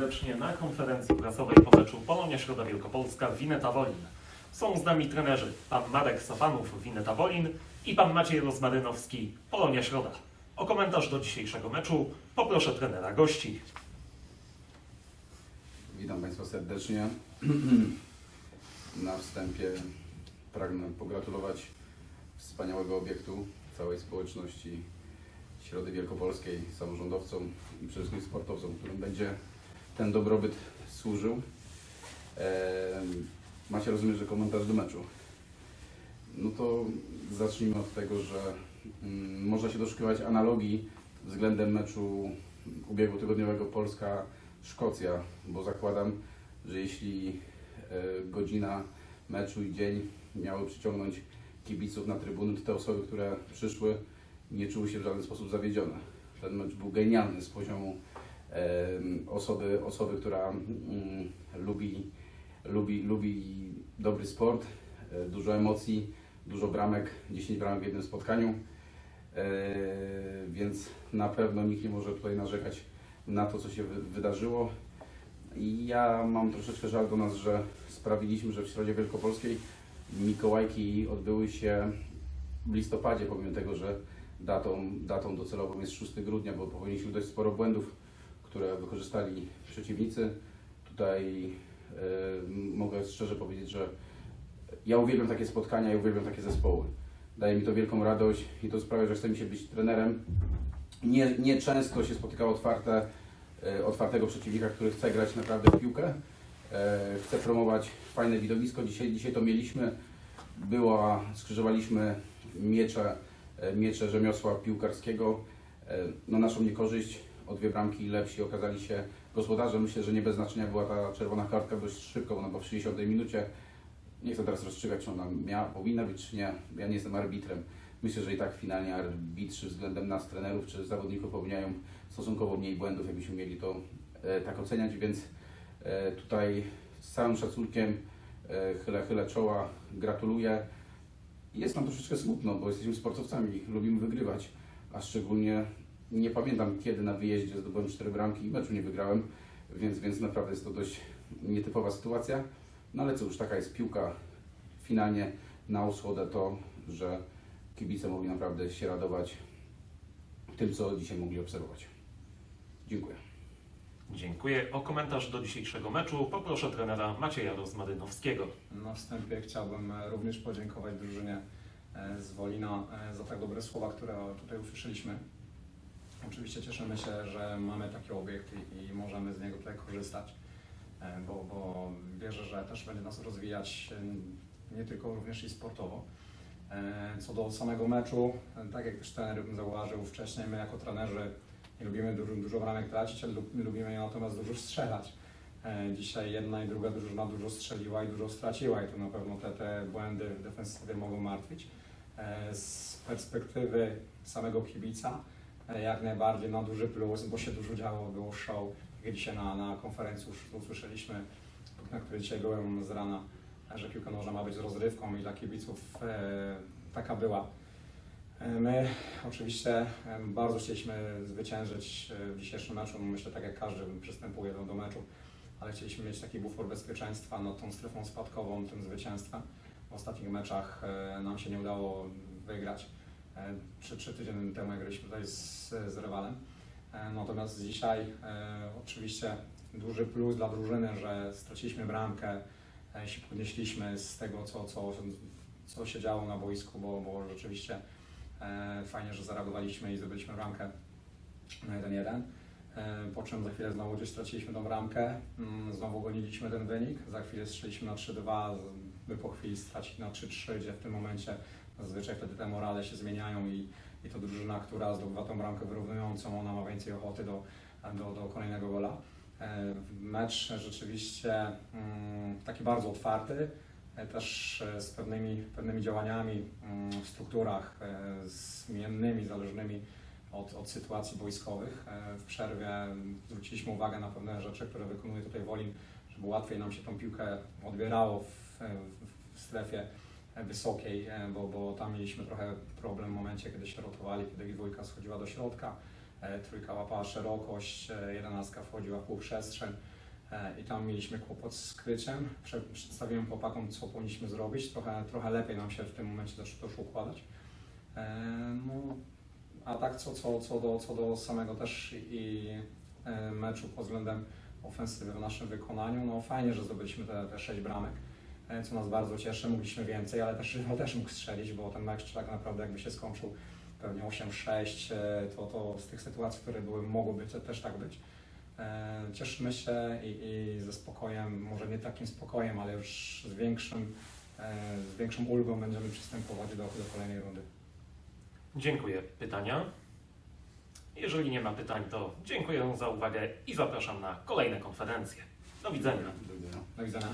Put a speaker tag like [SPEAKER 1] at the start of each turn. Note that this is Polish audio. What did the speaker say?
[SPEAKER 1] serdecznie na konferencji prasowej po meczu Polonia Środa Wielkopolska Wineta Wolin. Są z nami trenerzy pan Marek Sofanów Wineta Wolin i pan Maciej Rozmarynowski Polonia Środa. O komentarz do dzisiejszego meczu poproszę trenera gości.
[SPEAKER 2] Witam Państwa serdecznie. Na wstępie pragnę pogratulować wspaniałego obiektu całej społeczności Środy Wielkopolskiej, samorządowcom i przede wszystkim sportowcom, którym będzie ten dobrobyt służył. Macie rozumiem, że komentarz do meczu. No to zacznijmy od tego, że mm, można się doszukiwać analogii względem meczu ubiegłotygodniowego Polska-Szkocja, bo zakładam, że jeśli e, godzina meczu i dzień miały przyciągnąć kibiców na trybuny, to te osoby, które przyszły, nie czuły się w żaden sposób zawiedzione. Ten mecz był genialny z poziomu osoby, osoby która mm, lubi, lubi, lubi dobry sport, e, dużo emocji, dużo bramek, 10 bramek w jednym spotkaniu. E, więc na pewno nikt nie może tutaj narzekać na to, co się wy- wydarzyło. I ja mam troszeczkę żal do nas, że sprawiliśmy, że w Środzie Wielkopolskiej Mikołajki odbyły się w listopadzie, pomimo tego, że datą, datą docelową jest 6 grudnia, bo popełniliśmy dość sporo błędów, które wykorzystali przeciwnicy. Tutaj e, mogę szczerze powiedzieć, że ja uwielbiam takie spotkania i uwielbiam takie zespoły. Daje mi to wielką radość i to sprawia, że chce mi się być trenerem. Nie, nie często się spotyka otwarte, e, otwartego przeciwnika, który chce grać naprawdę w piłkę. E, Chce promować fajne widowisko. Dzisiaj, dzisiaj to mieliśmy. Była, skrzyżowaliśmy miecze, miecze rzemiosła piłkarskiego. Na naszą niekorzyść o dwie bramki lepsi okazali się gospodarze. Myślę, że nie bez znaczenia była ta czerwona kartka dość szybko, ona była w 60 minucie. Nie chcę teraz rozstrzygać, czy ona miała, powinna być, czy nie. Ja nie jestem arbitrem. Myślę, że i tak finalnie arbitrzy względem nas, trenerów czy zawodników, popełniają stosunkowo mniej błędów, jakbyśmy mieli to e, tak oceniać, więc e, tutaj z całym szacunkiem e, chylę, chylę czoła, gratuluję. Jest nam troszeczkę smutno, bo jesteśmy sportowcami, lubimy wygrywać, a szczególnie nie pamiętam kiedy na wyjeździe zdobyłem cztery bramki i meczu nie wygrałem, więc, więc naprawdę jest to dość nietypowa sytuacja. No ale cóż, taka jest piłka. Finalnie na osłodę to, że kibice mogli naprawdę się radować tym, co dzisiaj mogli obserwować. Dziękuję.
[SPEAKER 1] Dziękuję. O komentarz do dzisiejszego meczu poproszę trenera Macieja Rozmarynowskiego.
[SPEAKER 3] Na wstępie chciałbym e, również podziękować drużynie e, z Wolina e, za tak dobre słowa, które tutaj usłyszeliśmy. Oczywiście cieszymy się, że mamy taki obiekt i, możemy z niego tutaj korzystać, e, bo, bo wierzę, że też będzie nas rozwijać e, nie tylko również i sportowo. E, Co do samego meczu, tak jak też trener zauważył wcześniej, my jako trenerzy nie lubimy dużo, dużo bramek tracić, ale lub- lubimy je natomiast dużo strzelać. Dzisiaj jedna i druga drużyna dużo strzeliła i dużo straciła i to na pewno te, te błędy w defensywie mogą martwić. Z perspektywy samego kibica jak najbardziej na duży plus, bo się dużo działo, było show. Jak dzisiaj na, na konferencji już usłyszeliśmy, na której dzisiaj byłem z rana, e, że piłka nożna ma być rozrywką i dla kibiców e, taka była. E, My oczywiście e, bardzo chcieliśmy zwyciężyć e, w dzisiejszym meczu. Myślę, tak jak każdy przystępuje do, do meczu, ale chcieliśmy mieć taki bufor bezpieczeństwa nad tą strefą spadkową, tym zwycięstwem. W ostatnich meczach e, nam się nie udało wygrać. E, Trzy, trzy tygodnie temu graliśmy tutaj z, z rywalem. E, Natomiast dzisiaj e, oczywiście duży plus dla drużyny, że straciliśmy bramkę, się podnieśliśmy z tego, co, co, co się działo na boisku, bo, bo rzeczywiście fajnie, że zareagowaliśmy i zdobyliśmy bramkę na 1-1. E, Po czym za chwilę znowu gdzieś straciliśmy tą bramkę, mm, znowu goniliśmy ten wynik, za chwilę strzeliśmy na 3-2, z- by po chwili stracić na 3-3, gdzie w tym momencie zazwyczaj wtedy te morale się zmieniają i, i to drużyna, która zdobywa tą bramkę wyrównującą, ona ma więcej ochoty do, do, do kolejnego gola. E, Mecz rzeczywiście mm, taki bardzo otwarty, e, też e, z pewnymi, pewnymi działaniami mm, w strukturach zmiennymi, zależnymi od, od sytuacji boiskowych. W przerwie zwróciliśmy uwagę na pewne rzeczy, które wykonuje tutaj Wolin, żeby łatwiej nam się tą piłkę odbierało w, w strefie wysokiej, e, bo, bo tam mieliśmy trochę problem w momencie, kiedy się rotowali, kiedy dwójka schodziła do środka. e, trójka łapała szerokość, e, jedenastka wchodziła w półprzestrzeń i tam mieliśmy kłopot z kryciem. Prze- Przedstawiłem chłopakom, co powinniśmy zrobić. Trochę, trochę lepiej nam się w tym momencie też to już układać. No, a tak co, co, co, do, co do samego też i meczu pod względem ofensywy w naszym wykonaniu, no fajnie, że zdobyliśmy te, te 6 bramek, co nas bardzo cieszy. Mogliśmy więcej, ale też Rywal też mógł strzelić, bo ten mecz tak naprawdę jakby się skończył pewnie 8-6, e, to, to z tych sytuacji, które były, mogło być też tak być. E, Cieszymy się i, i ze spokojem, może nie takim spokojem, ale już z większym, e, z większą ulgą będziemy przystępować do, do kolejnej rundy.
[SPEAKER 1] Dziękuję. Pytania? Jeżeli nie ma pytań, to dziękuję za uwagę i zapraszam na kolejne konferencje. Do widzenia.
[SPEAKER 2] Do widzenia.
[SPEAKER 3] Do widzenia.